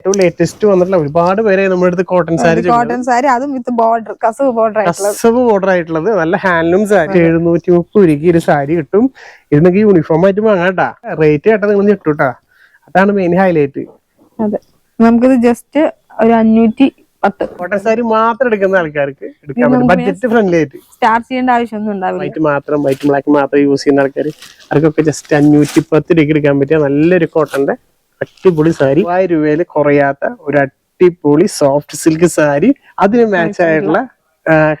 ഏറ്റവും ലേറ്റസ്റ്റ് വന്നിട്ടുള്ള ഒരുപാട് പേരെ നമ്മുടെ അടുത്ത് കോട്ടൺ സാരി കോട്ടൺ സാരി അതും with border kasavu border kasavu border ആയിട്ടുള്ളത്. നല്ല ഹാൻഡ്ലൂം സാരി എഴുന്നൂറ്റി മുപ്പത് രൂപയ്ക്ക് ഒരു സാരി കിട്ടും. ഇത് നിങ്ങൾക്ക് യൂണിഫോം ആയിട്ട് വാങ്ങാട്ടാ. റേറ്റ് കേട്ടാ നിങ്ങൾ ഞെട്ടൂട്ടാ. അതാണ് മെയിൻ ഹൈലൈറ്റ് അതെ. നമുക്കിത് ജസ്റ്റ് ഒരു അഞ്ഞൂറ്റി പത്ത്. കോട്ടൺ സാരി മാത്രം എടുക്കുന്ന ആൾക്കാർക്ക് എടുക്കാൻ പറ്റും. ബഡ്ജറ്റ് ഫ്രണ്ട്ലി ആയിട്ട്. സ്റ്റാർട്ട് ചെയ്യേണ്ട ആവശ്യമൊന്നും ഉണ്ടാവില്ല. വൈറ്റ് മാത്രം വൈറ്റ് ബ്ലാക്ക് മാത്രം യൂസ് ചെയ്യുന്ന ആൾക്കാർ അവർക്കൊക്കെ ജസ്റ്റ് അഞ്ഞൂറ്റി പത്ത് രൂപയ്ക്ക് എടുക്കാൻ പറ്റിയ നല്ലൊരു കോട്ടന്റെ അടിപൊളി സാരി. ആയിരം രൂപയിൽ കുറയാത്ത ഒരു അടിപൊളി സോഫ്റ്റ് സിൽക്ക് സാരി. അതിന് മാച്ച് ആയിട്ടുള്ള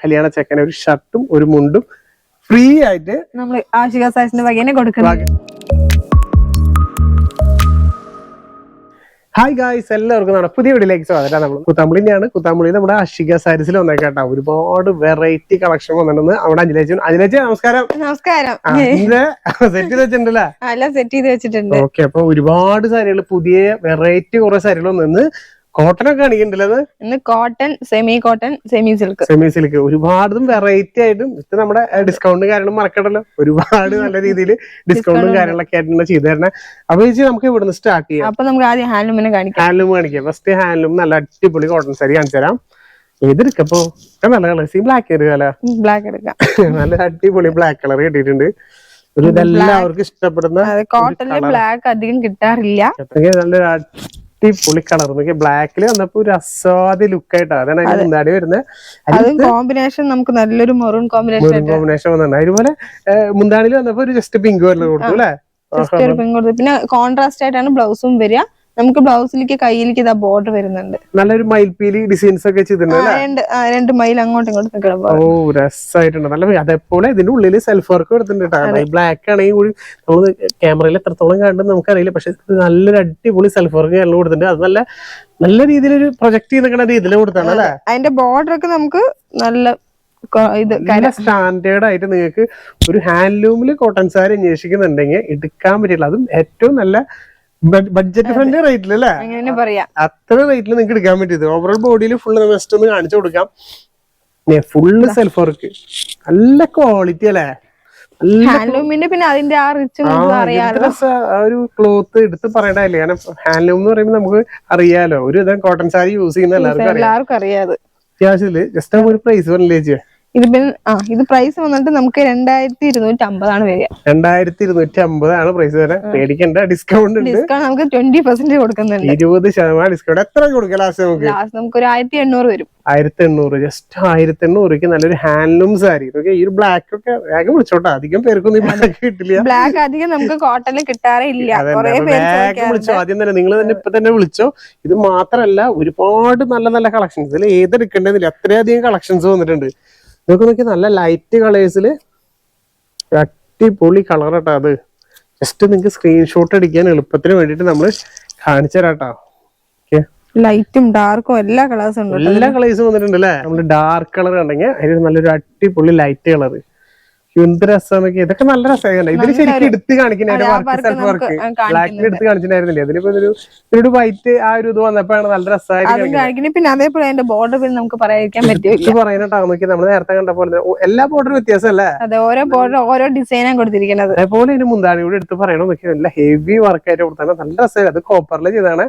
കല്യാണ ചെക്കന ഒരു ഷർട്ടും ഒരു മുണ്ടും ഫ്രീ ആയിട്ട് നമ്മൾ ആശിക സാരിന്റെ വകേനെ കൊടുക്കുന്നത് ഹായ് ഗായ്സ് എല്ലാവർക്കും നമ്മുടെ പുതിയ വീഡിയോയിലേക്ക് സ്വാഗതം. നമ്മൾ കുത്താമ്പുളി തന്നെയാണ് കുത്താമ്പുളി നമ്മുടെ അഷിക സാരീസിൽ വന്നേക്കാട്ടോ ഒരുപാട് വെറൈറ്റി കളക്ഷൻ വന്നിട്ടുണ്ട്. അവിടെ അഞ്ചിലേച്ചു അഞ്ചിലേച്ചി നമസ്കാരം. നമസ്കാരം. സെറ്റ് ചെയ്ത് വെച്ചിട്ടുണ്ടല്ലേ? സെറ്റ് ചെയ്ത് വെച്ചിട്ടുണ്ട്. ഓക്കെ അപ്പൊ ഒരുപാട് സാരികൾ പുതിയ വെറൈറ്റി കുറെ സാരികൾ വന്നു കോട്ടൺ ഒക്കെ കാണിക്കണ്ടല്ലോ ഇന്ന് cotton semi cotton semi silk semi silk ഒരുപാടും variety ആയിട്ടും ഇത് നമ്മുടെ ഡിസ്കൗണ്ട് കാര്യങ്ങളും മറക്കണ്ടല്ലോ. ഒരുപാട് നല്ല രീതിയിൽ ഡിസ്കൗണ്ടും കാര്യങ്ങളൊക്കെ ആയിട്ട് ചെയ്തു തരണേ. അപ്പൊ ചേച്ചി നമുക്ക് ഇവിടുന്ന് സ്റ്റാർട്ട് ചെയ്യാം. അപ്പൊ നമുക്ക് ആദ്യം ഹാൻഡ്ലൂമിനെ കാണിക്കാം. ഹാൻഡ്ലൂം കാണിക്കാം. ഫസ്റ്റ് ഹാൻഡ്ലൂം നല്ല അടിപൊളി കോട്ടൺ സാരി കാണിച്ചു തരാം. ഏതെടുക്കപ്പോ നല്ല കളർ സി ബ്ലാക്ക് എടുക്കാലോ? ബ്ലാക്ക് എടുക്കാം. നല്ല അടിപൊളി ബ്ലാക്ക് കളർ കിട്ടിയിട്ടുണ്ട്. ഒരു ഇതെല്ലാവർക്കും ഇഷ്ടപ്പെടുന്ന കോട്ടണിൽ ബ്ലാക്ക് അധികം കിട്ടാറില്ല. നല്ലൊരു അടിപൊളി കളർ നോക്കി ബ്ലാക്കിൽ വന്നപ്പോ ഒരു അസ്വാദി ലുക്ക് ആയിട്ടാ. അതാണ് മുന്നാടി വരുന്നത് കോമ്പിനേഷൻ നമുക്ക് നല്ലൊരു മെറൂൺ കോമ്പിനേഷൻ കോമ്പിനേഷൻ വന്നിട്ടുണ്ട്. അതുപോലെ മുന്താണിയിൽ വന്നപ്പോ ഒരു ജസ്റ്റ് പിങ്ക് കളർ കൊടുത്തു അല്ലെ? പിന്നെ കോൺട്രാസ്റ്റ് ആയിട്ടാണ് ബ്ലൗസും വരിക. നമുക്ക് ബ്ലൗസിലേക്ക് കയ്യിലേക്ക് ഇതാ ബോർഡർ വരുന്നുണ്ട്. നല്ലൊരു മയിൽപീലി ഡിസൈൻസ് ഒക്കെ ചെയ്തിട്ടുണ്ട് രണ്ട് മൈൽ അങ്ങോട്ടും ഇങ്ങോട്ടും ഓ രസമായിട്ടുണ്ട് നല്ല അതേപോലെ ഇതിന്റെ ഉള്ളിൽ സെൽഫ് വർക്ക് എടുത്തിട്ടുണ്ട് ബ്ലാക്ക് ആണെങ്കിൽ കൂടി നമ്മൾ ക്യാമറയിൽ എത്രത്തോളം കണ്ടെന്ന് നമുക്കറിയില്ല. പക്ഷെ നല്ലൊരു അടിപൊളി സെൽഫ് വർക്ക് കാര്യങ്ങൾ കൊടുത്തിട്ടുണ്ട്. അത് നല്ല നല്ല രീതിയിൽ ഒരു പ്രൊജക്ട് ചെയ്തിരിക്കുന്ന രീതിയിൽ കൊടുത്താണ് അല്ലെ? അതിന്റെ ബോർഡർ ഒക്കെ നമുക്ക് നല്ല ഇത് സ്റ്റാൻഡേർഡ് ആയിട്ട് നിങ്ങൾക്ക് ഒരു ഹാൻഡ്ലൂമിൽ കോട്ടൺ സാരി അന്വേഷിക്കുന്നുണ്ടെങ്കിൽ എടുക്കാൻ പറ്റില്ല. അതും ഏറ്റവും നല്ല ബഡ്ജറ്റ് ഫ്രണ്ട്ലി റേറ്റിൽ അല്ലേ അങ്ങനെ പറയാം. അത്ര റേറ്റിൽ നിങ്ങൾക്ക് എടുക്കാൻ പറ്റിയത്. ഓവറോൾ ബോഡിയിൽ ഫുൾ വെസ്റ്റ് ഒന്ന് കാണിച്ചു കൊടുക്കാം. ഫുള്ള് സെൽഫ് വർക്ക് നല്ല ക്വാളിറ്റി അല്ലേ? ഹാൻഡ്ലൂമിന്റെ പിന്നെ അതിന്റെ ആ റിച്ച് ഒരു ക്ലോത്ത് എടുത്ത് പറയണ്ടല്ലേ കാരണം ഹാൻഡ്ലൂം എന്ന് പറയുമ്പോൾ നമുക്ക് അറിയാലോ. ഒരു ഇതാ കോട്ടൺ സാരി യൂസ് ചെയ്യുന്ന എല്ലാവർക്കും അറിയാം. അത്യാവശ്യത്തിൽ ജസ്റ്റ് ഒരു പ്രൈസ് പറഞ്ഞില്ലേ ചേച്ചി ഇത് പിന്നെ ആ ഇത് പ്രൈസ് വന്നിട്ട് നമുക്ക് രണ്ടായിരത്തി ഇരുന്നൂറ്റി അമ്പതാണ് വരിക. രണ്ടായിരത്തി ഇരുന്നൂറ്റി അമ്പതാണ് പ്രൈസ് വരാൻ പേടിക്കണ്ട ഡിസ്കൗണ്ട് ഡിസ്കൗണ്ട് നമുക്ക് ട്വന്റി പെർസെന്റ് കൊടുക്കുന്നുണ്ട്. ഇരുപത് ശതമാനം ഡിസ്കൗണ്ട് എത്ര കൊടുക്കാം ലാസ്റ്റ് നമുക്ക്? ലാസ്റ്റ് നമുക്ക് ഒരു ആയിരത്തി എണ്ണൂറ് വരും. ആയിരത്തി എണ്ണൂറ് ജസ്റ്റ് ആയിരത്തി എണ്ണൂറുക്ക് നല്ലൊരു ഹാൻഡ്ലൂം സാരി ഓക്കെ ഈ ഒരു ബ്ലാക്ക് ഒക്കെ വേഗം വിളിച്ചോട്ടെ. അധികം പേർക്കൊന്നും ബ്ലാക്ക് കിട്ടില്ല. ബ്ലാക്ക് അധികം നമുക്ക് കോട്ടണിൽ കിട്ടാറേ ഇല്ല. കുറെ പേര് വേഗം വിളിച്ചോ. ആദ്യം തന്നെ നിങ്ങൾ തന്നെ ഇപ്പൊ തന്നെ വിളിച്ചോ. ഇത് മാത്രല്ല ഒരുപാട് നല്ല നല്ല കളക്ഷൻസ് ഇതിൽ ഏതെടുക്കേണ്ടതില്ല അത്രയധികം കളക്ഷൻസ് വന്നിട്ടുണ്ട്. നിങ്ങൾക്ക് നോക്കി നല്ല ലൈറ്റ് കളേഴ്സിൽ അടിപൊളി കളർ കേട്ടോ അത്. ജസ്റ്റ് നിങ്ങൾക്ക് സ്ക്രീൻഷോട്ട് അടിക്കാൻ എളുപ്പത്തിന് വേണ്ടിയിട്ട് നമ്മൾ കാണിച്ചു തരാം ലൈറ്റും ഡാർക്കും എല്ലാ കളേഴ്സും. എല്ലാ കളേഴ്സും വന്നിട്ടുണ്ട് അല്ലേ? നമ്മൾ ഡാർക്ക് കളർ ഉണ്ടെങ്കിൽ അതിന് നല്ലൊരു അടിപൊളി ലൈറ്റ് കളർ എന്ത് ഇതൊക്കെ നല്ല രസമായിരുന്നു ഇതിന് ശരിക്കും എടുത്ത് കാണിക്കുന്നതിന്റെ വർക്ക് സെൽഫ് വർക്ക്. ബ്ലാക്കിൽ എടുത്ത് കാണിച്ചിട്ടുണ്ടായിരുന്നില്ലേ? അതിലിപ്പോ ഒരു ഒരു വൈറ്റ് ആ ഒരു ഇത് വന്നപ്പോഴാണ് നല്ല രസമായിട്ട് പിന്നെ അതേപോലെ അതിന്റെ ബോർഡർ പിന്നെ നമുക്ക് പറയാതിരിക്കാൻ പറ്റും ഇത് പറയുന്ന നോക്കി നമ്മൾ നേരത്തെ കണ്ട പോലെ എല്ലാ ബോർഡറും വ്യത്യാസമല്ലേ? അതെ ഓരോ ബോർഡർ ഓരോ ഡിസൈനാണ് കൊടുത്തിരിക്കുന്നത്. അതേപോലെ ഇതിന് മുന്താണി കൂടി എടുത്ത് പറയണം നോക്കി നല്ല ഹെവി വർക്കായിട്ട് കൊടുത്താണ് നല്ല രസമായിട്ട് അത് കോപ്പറിൽ ചെയ്താണ്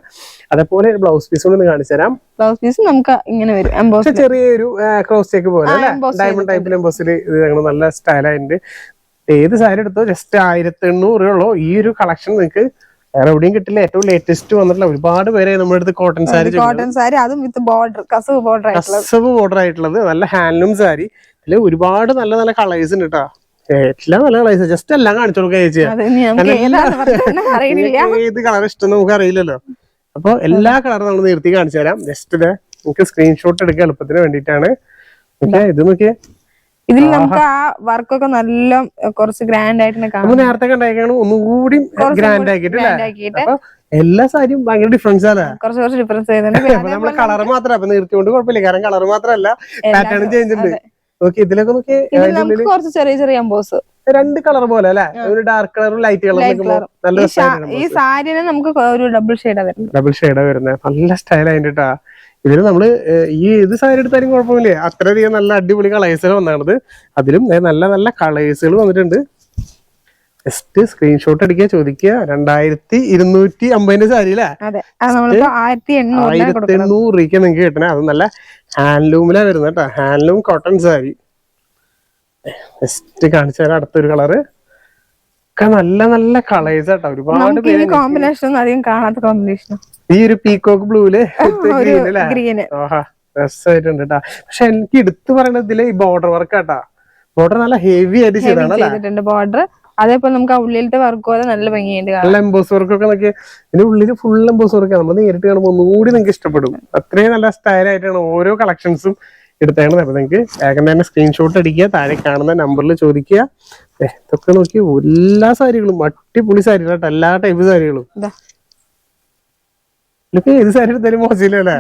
അതേപോലെ ബ്ലൗസ് പീസ് കൂടി കാണിച്ചു തരാം. ബ്ലൗസ് പീസ് നമുക്ക് ഇങ്ങനെ വരും. ചെറിയൊരു ക്രോസ് ചെക്ക് പോലെ ഡയമണ്ട് ടൈപ്പിൽ എംബോസിൽ ഇത് നല്ല നല്ല സ്റ്റൈലായിട്ടുണ്ട് ഏത് സാരി എടുത്തോ ജസ്റ്റ് ആയിരത്തി എണ്ണൂറ് ഉള്ളൂ. ഈ ഒരു കളക്ഷൻ നിങ്ങൾക്ക് വേറെ എവിടെയും കിട്ടില്ല. ഏറ്റവും ലേറ്റസ്റ്റ് വന്നിട്ടുള്ള ഒരുപാട് പേരെ നമ്മുടെ അടുത്ത് കോട്ടൺ സാരി കോട്ടൺ സാരി അതും with border kasavu border kasavu border ആയിട്ടുള്ളത്. നല്ല ഹാൻഡ്ലൂം സാരി. ഇതിൽ ഒരുപാട് നല്ല നല്ല കളേഴ്സ് ഉണ്ട് കേട്ടോ എല്ലാം നല്ല കളേഴ്സ് ജസ്റ്റ് എല്ലാം കാണിച്ചു കൊടുക്കുക ചേച്ചി. നമുക്ക് ഏത് കളർ ഇഷ്ടം നമുക്ക് അറിയില്ലല്ലോ. അപ്പൊ എല്ലാ കളറും നമ്മൾ നിർത്തി കാണിച്ചു തരാം. ജസ്റ്റ് ഇത് നിങ്ങൾക്ക് സ്ക്രീൻഷോട്ട് എടുക്കാൻ എളുപ്പത്തിന് വേണ്ടിയിട്ടാണ്. ഇത് നോക്കിയേ. ഇതിൽ നമുക്ക് ആ വർക്കൊക്കെ നല്ല കുറച്ച് ഗ്രാൻഡ് ആയിട്ട് കാണാം. നേരത്തെ കണ്ടേക്കാണ് ഒന്നുകൂടി ഗ്രാൻഡ് ആക്കിയിട്ട് എല്ലാ സാരിയും ഭയങ്കര ഡിഫറൻസ് ആണ് കുറച്ച് കുറച്ച് ഡിഫറൻസ് നമ്മൾ കളർ മാത്രം അപ്പൊ നിർത്തിക്കൊണ്ട് കുഴപ്പമില്ല. കാരണം കളർ മാത്രമല്ല പാറ്റേൺ ചേഞ്ച് ഉണ്ട്. നോക്കി ഇതിലൊക്കെ നോക്കി കുറച്ച് ചെറിയ ചെറിയ എംബോസ് രണ്ട് കളർ പോലെ അല്ലെ? ഒരു ഡാർക്ക് കളറും ലൈറ്റ് കളറും നല്ല ഈ സാരിനെ നമുക്ക് ഒരു ഡബിൾ ഷെയ്ഡാ വരുന്നത്. ഡബിൾ ഷെയ്ഡാ വരുന്നത്. നല്ല സ്റ്റൈൽ ആയിട്ടാ. ഇതിൽ നമ്മൾ ഈ ഏത് സാരി എടുത്താലും കുഴപ്പമില്ലേ അത്രയധികം നല്ല അടിപൊളി കളേഴ്സുകൾ വന്നാണത് അതിലും നല്ല നല്ല കളേഴ്സുകൾ വന്നിട്ടുണ്ട്. ജസ്റ്റ് സ്ക്രീൻഷോട്ട് അടിക്കുക ചോദിക്കുക. രണ്ടായിരത്തി ഇരുന്നൂറ്റി അമ്പതിന്റെ സാരി അല്ലേ? അതെ. അത് നമ്മളിപ്പോ ആയിരത്തി എണ്ണൂറ് രൂപയ്ക്ക് നിങ്ങൾക്ക് കിട്ടണേ. അത് നല്ല ഹാൻഡ്ലൂമിലാ വരുന്നത് കേട്ടോ. Handloom cotton sari. ജസ്റ്റ് കാണിച്ചു തരാം അടുത്തൊരു കളറ് ഒക്കെ നല്ല നല്ല കളേഴ്സ് ആട്ടോ. ഒരുപാട് പേര് കോമ്പിനേഷൻ ഒന്നും അധികം കാണാത്ത കോമ്പിനേഷൻ ഈ ഒരു പീകോക്ക് ബ്ലൂൽ ഗ്രീന് രസമായിട്ടുണ്ട് കേട്ടാ പക്ഷെ എനിക്ക് എടുത്തു പറയണതിൽ ഇതിൽ ഈ ബോർഡർ വർക്ക് ആട്ടാ. ബോർഡർ നല്ല ഹെവി ആയിട്ട് ചെയ്തിട്ടുണ്ട് ബോർഡർ അതേപോലെ നമുക്ക് ഉള്ളിലത്തെ വർക്ക് പോലെ നല്ല ഭംഗിയുണ്ട് നല്ല എംബോസ് വർക്ക് ഒക്കെ നോക്കി ഇതിന്റെ ഉള്ളിൽ ഫുൾ എംബോസ് വർക്ക് നമ്മൾ നേരിട്ട് കാണുമ്പോൾ ഒന്നുകൂടി നിങ്ങൾക്ക് ഇഷ്ടപ്പെടും. അത്രയും നല്ല സ്റ്റൈലായിട്ടാണ് ഓരോ കളക്ഷൻസും എടുത്തേണ്ടത് അപ്പൊ നിങ്ങൾക്ക് വേഗം തന്നെ സ്ക്രീൻഷോട്ട് അടിക്കുക. താഴെ കാണുന്ന നമ്പറിൽ ചോദിക്കുക. ഇതൊക്കെ നോക്കി എല്ലാ സാരികളും അടിപൊളി സാരികളാട്ടോ എല്ലാ ടൈപ്പ് സാരികളും. ഏത് സാരി എടുത്താലും മോശമില്ലല്ലേ.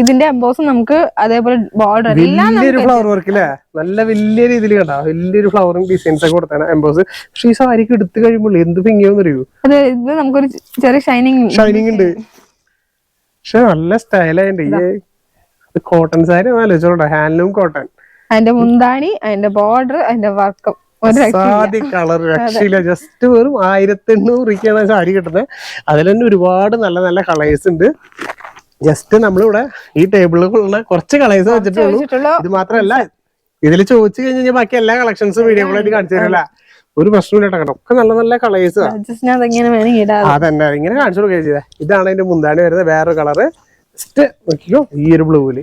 ഇതിന്റെ എംബോസ് നമുക്ക് അതേപോലെ ബോർഡർ വലിയൊരു ഫ്ലവർ വർക്ക് അല്ലേ നല്ല വലിയ രീതിയിൽ കണ്ടാ. വലിയൊരു ഫ്ലവറും ഡിസൈൻസ് ഒക്കെ കൊടുത്താണ് എംബോസ് പക്ഷെ ഈ സാരിക്ക് എടുത്തു കഴിയുമ്പോൾ എന്ത് പിങ്ങിയോന്ന് അറിയൂ അത് ഇത് നമുക്കൊരു ചെറിയ ഷൈനിങ് ഷൈനിങ് ഉണ്ട്. പക്ഷെ നല്ല സ്റ്റൈലായിട്ട് ഈ കോട്ടൺ സാരി ആലോചിച്ചോട്ടോ ഹാൻഡ്ലൂം കോട്ടൺ അതിന്റെ മുന്താണി അതിന്റെ ബോർഡർ അതിന്റെ വർക്കും. ഒരു കളർ രക്ഷയില്ല. ജസ്റ്റ് വെറും ആയിരത്തി എണ്ണൂറ് രൂപയ്ക്കാണ് സാരി കിട്ടുന്നത്. അതിൽ തന്നെ ഒരുപാട് നല്ല നല്ല കളേഴ്സ് ഉണ്ട്. ജസ്റ്റ് നമ്മളിവിടെ ഈ ടേബിളിൽ കൊള്ളുന്ന കുറച്ച് കളേഴ്സ് വെച്ചിട്ടുള്ളൂ. ഇത് മാത്രമല്ല ഇതിൽ ചോദിച്ചു കഴിഞ്ഞാൽ ബാക്കി എല്ലാ കളക്ഷൻസും വീഡിയോ ആയിട്ട് കാണിച്ചു തരില്ല ഒരു പ്രശ്നമില്ല കേട്ടോ. ഒക്കെ നല്ല നല്ല കളേഴ്സ് അതന്നെ ഇങ്ങനെ കാണിച്ചു കൊടുക്കുക ചെയ്തേ. ഇതാണ് അതിന്റെ മുന്താണി വരുന്നത് വേറൊരു കളറ് ജസ്റ്റ് നോക്കിക്കോ ഈ ഒരു ബ്ലൂവിൽ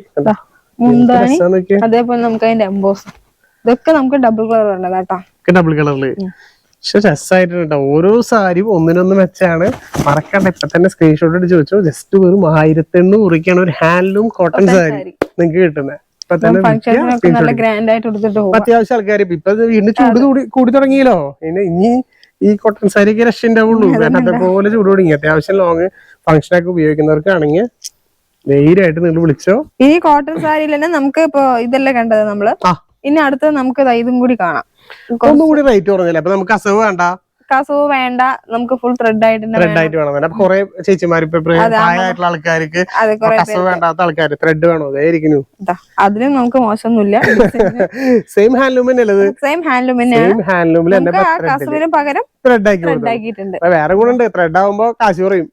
അതേപോലെ നമുക്ക് അതിന്റെ എംബോസ് ഇതൊക്കെ നമുക്ക് ഡബിൾ കളർ ഉണ്ട് കേട്ടോ ഡബിൾ കളറിൽ പക്ഷെ രസമായിട്ടുണ്ട് ഓരോ സാരിയും ഒന്നിനൊന്ന് വെച്ചാണ് മറക്കണ്ട. ഇപ്പൊ തന്നെ സ്ക്രീൻഷോട്ട് എടുത്ത് ചോദിച്ചു. ജസ്റ്റ് വെറും ആയിരത്തി എണ്ണൂറ് രൂപയ്ക്കാണ് ഒരു ഹാൻഡ്ലൂം കോട്ടൺ സാരി നിങ്ങക്ക് കിട്ടുന്നത് അത്യാവശ്യം ആൾക്കാർ ഇപ്പൊ വീണ്ടും ചൂട് കൂടി കൂടി തുടങ്ങിയല്ലോ. ഇനി ഈ കോട്ടൺ സാരിക്ക് രക്ഷ ഉണ്ടാവുള്ളൂ കാരണം അതേപോലെ ചൂട് തുടങ്ങി. അത്യാവശ്യം ലോങ് ഫംഗ്ഷനൊക്കെ ഉപയോഗിക്കുന്നവർക്കാണെങ്കിൽ ധൈര്യമായിട്ട് നിങ്ങൾ വിളിച്ചോ. ഈ കോട്ടൺ സാരിയിൽ തന്നെ നമുക്ക് ഇപ്പൊ ഇതല്ലേ കണ്ടത് നമ്മൾ? ഇനി അടുത്തത് നമുക്ക് ഇതും കൂടി കാണാം. ഒന്നും കൂടി റേറ്റ് കുറഞ്ഞില്ല? അപ്പൊ നമുക്ക് അസവ് വേണ്ട. കസവ് വേണ്ട നമുക്ക് ഫുൾ ത്രെഡ് ആയിട്ട് ത്രെഡ് ആയിട്ട് വേണം. അപ്പൊ കുറെ ചേച്ചിമാർ ഇപ്പൊ പ്രായമായിട്ടുള്ള ആൾക്കാർക്ക് വേണ്ടാത്ത ആൾക്കാർ ത്രെഡ് വേണോ? അതായിരിക്കുന്നു അതിനും നമുക്ക് മോശമൊന്നുമില്ല. സെയിം ഹാൻഡ്ലൂം തന്നെയല്ലേ ഇത്? സെയിം ഹാൻഡ്ലൂം തന്നെയാണ് ഹാൻഡ്ലൂമിൽ കസവിന് പകരം ത്രെഡ് ആക്കിയിട്ടുണ്ട്. വേറെ ഗുണുണ്ട് ത്രെഡ് ആവുമ്പോ കാശ് കുറയും.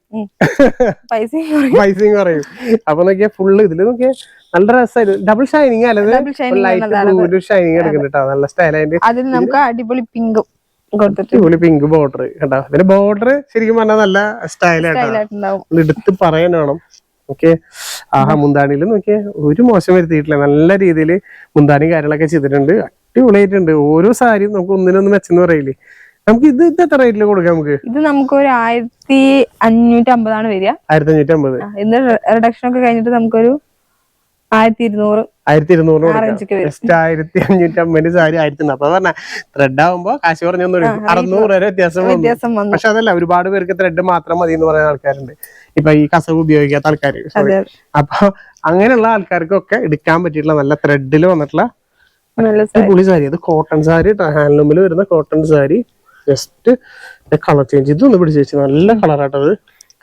പൈസയും കുറയും. അപ്പൊ നോക്കിയാ ഫുള്ള് ഇതിൽ നോക്കിയാ നല്ല രസമായിരുന്നു double shining light blue shining എടുക്കുന്നുണ്ട് നല്ല സ്റ്റൈലായിട്ട് അതിൽ നമുക്ക് അടിപൊളി പിങ്കും അടിപൊളി പിങ്ക് ബോർഡർ കേട്ടോ അതിന്റെ ബോർഡർ ശരിക്കും പറഞ്ഞാൽ നല്ല സ്റ്റൈലായിട്ടാണ് എടുത്ത് പറയാൻ വേണം. ഓക്കെ? ആഹാ മുന്താണിയിൽ നോക്കിയ. ഒരു മോശം വരുത്തിയിട്ടില്ല. നല്ല രീതിയിൽ മുന്താണി കാര്യങ്ങളൊക്കെ ചെയ്തിട്ടുണ്ട്. അടിപൊളിയായിട്ടുണ്ട്. ഓരോ സാരിയും നമുക്ക് ഒന്നിനൊന്ന് മെച്ചെന്ന് പറയില്ലേ? നമുക്ക് ഇത് ഇത് എത്ര റേറ്റിൽ കൊടുക്കാം നമുക്ക്? ഇത് നമുക്ക് ഒരു ആയിരത്തി അഞ്ഞൂറ്റി അമ്പതാണ് വരിക. ആയിരത്തി അഞ്ഞൂറ്റി അമ്പത് ഇന്ന് റിഡക്ഷൻ ഒക്കെ കഴിഞ്ഞിട്ട് നമുക്കൊരു ആയിരത്തി ഇരുന്നൂറ് ആയിരത്തി ഇരുന്നൂറിന്. ജസ്റ്റ് ആയിരത്തി അഞ്ഞൂറ്റി സാരി ആയിരത്തി അപ്പൊ പറഞ്ഞ ത്രെഡ് ആവുമ്പോ കാശ് പറഞ്ഞൊന്നും അറുന്നൂറ് വരെ വ്യത്യാസം വന്നു. പക്ഷെ അതല്ല ഒരുപാട് പേർക്ക് ത്രെഡ് മാത്രം മതി എന്ന് പറയുന്ന ആൾക്കാരുണ്ട്. ഇപ്പൊ ഈ കസവ് ഉപയോഗിക്കാത്ത ആൾക്കാർ അപ്പൊ അങ്ങനെയുള്ള ആൾക്കാർക്കൊക്കെ എടുക്കാൻ പറ്റിയിട്ടുള്ള നല്ല ത്രെഡിൽ വന്നിട്ടുള്ള സാരി. സാരി. അത് കോട്ടൺ സാരി ഹാൻഡ്ലൂമിൽ വരുന്ന cotton sari. Just colour change ഇതൊന്ന് പിടിച്ച് വെച്ച് നല്ല കളറാട്ടത്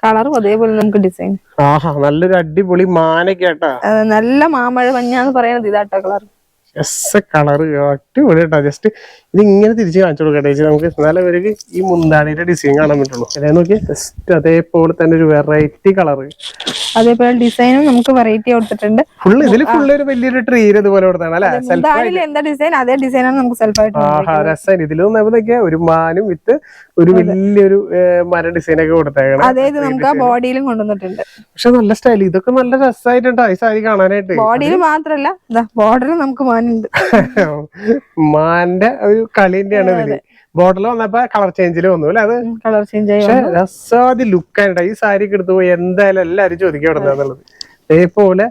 കളറും അതേപോലെ നമുക്ക് ഡിസൈൻ ആഹാ നല്ലൊരു അടിപൊളി മാനക്കേട്ടാ. നല്ല മാമഴ മഞ്ഞ എന്ന് പറയുന്നത് ഇതാട്ടോ കളർ എസ് കളറ് അടിപൊളി കേട്ടോ ജസ്റ്റ് ഇത് ഇങ്ങനെ തിരിച്ചു കാണിച്ചു കൊടുക്കട്ടെ ചേച്ചി നമുക്ക് എന്നാലും ഇവർക്ക് ഈ മുന്താണിയുടെ ഡിസൈൻ കാണാൻ പറ്റുള്ളൂ. അല്ലേ? നോക്കി ജസ്റ്റ് അതേപോലെ തന്നെ ഒരു വെറൈറ്റി കളർ അതേപോലെ ഡിസൈനും നമുക്ക് വെറൈറ്റി കൊടുത്തിട്ടുണ്ട്. ഫുൾ ഇതിൽ ഫുള്ള് ഒരു വലിയൊരു ട്രീ ഇതുപോലെ കൊടുത്താണ് അല്ലെ? സെൽഫ് എന്താ ഡിസൈൻ അതേ ഡിസൈനാണ് നമുക്ക് സെൽഫായിട്ട് ആഹാ രസം ഇതിലും നോക്കിയാ ഒരു മാനും വിത്ത് ഒരു വലിയൊരു മര ഡിസൈൻ ഒക്കെ കൊടുത്തേക്കണം. നമുക്ക് ആ ബോഡിയിലും കൊണ്ടുവന്നിട്ടുണ്ട്. പക്ഷെ നല്ല സ്റ്റൈൽ ഇതൊക്കെ നല്ല രസമായിട്ടുണ്ടോ ഈ സാരി കാണാനായിട്ട്. ബോഡിയിൽ മാത്രല്ല. ബോർഡറിൽ നമുക്ക് മാനുണ്ട്. മാന്റെ ഒരു കളിന്റെയാണ് ഇതിൽ ബോട്ടിൽ വന്നപ്പോ കളർ ചേഞ്ചിൽ വന്നു അല്ലെ അത്? കളർ ചേഞ്ച് പക്ഷെ ആയിട്ട് ലുക്കായിട്ട് ഈ സാരി എടുത്തു പോയി എന്തായാലും എല്ലാരും ചോദിക്കാൻ അതേപോലെ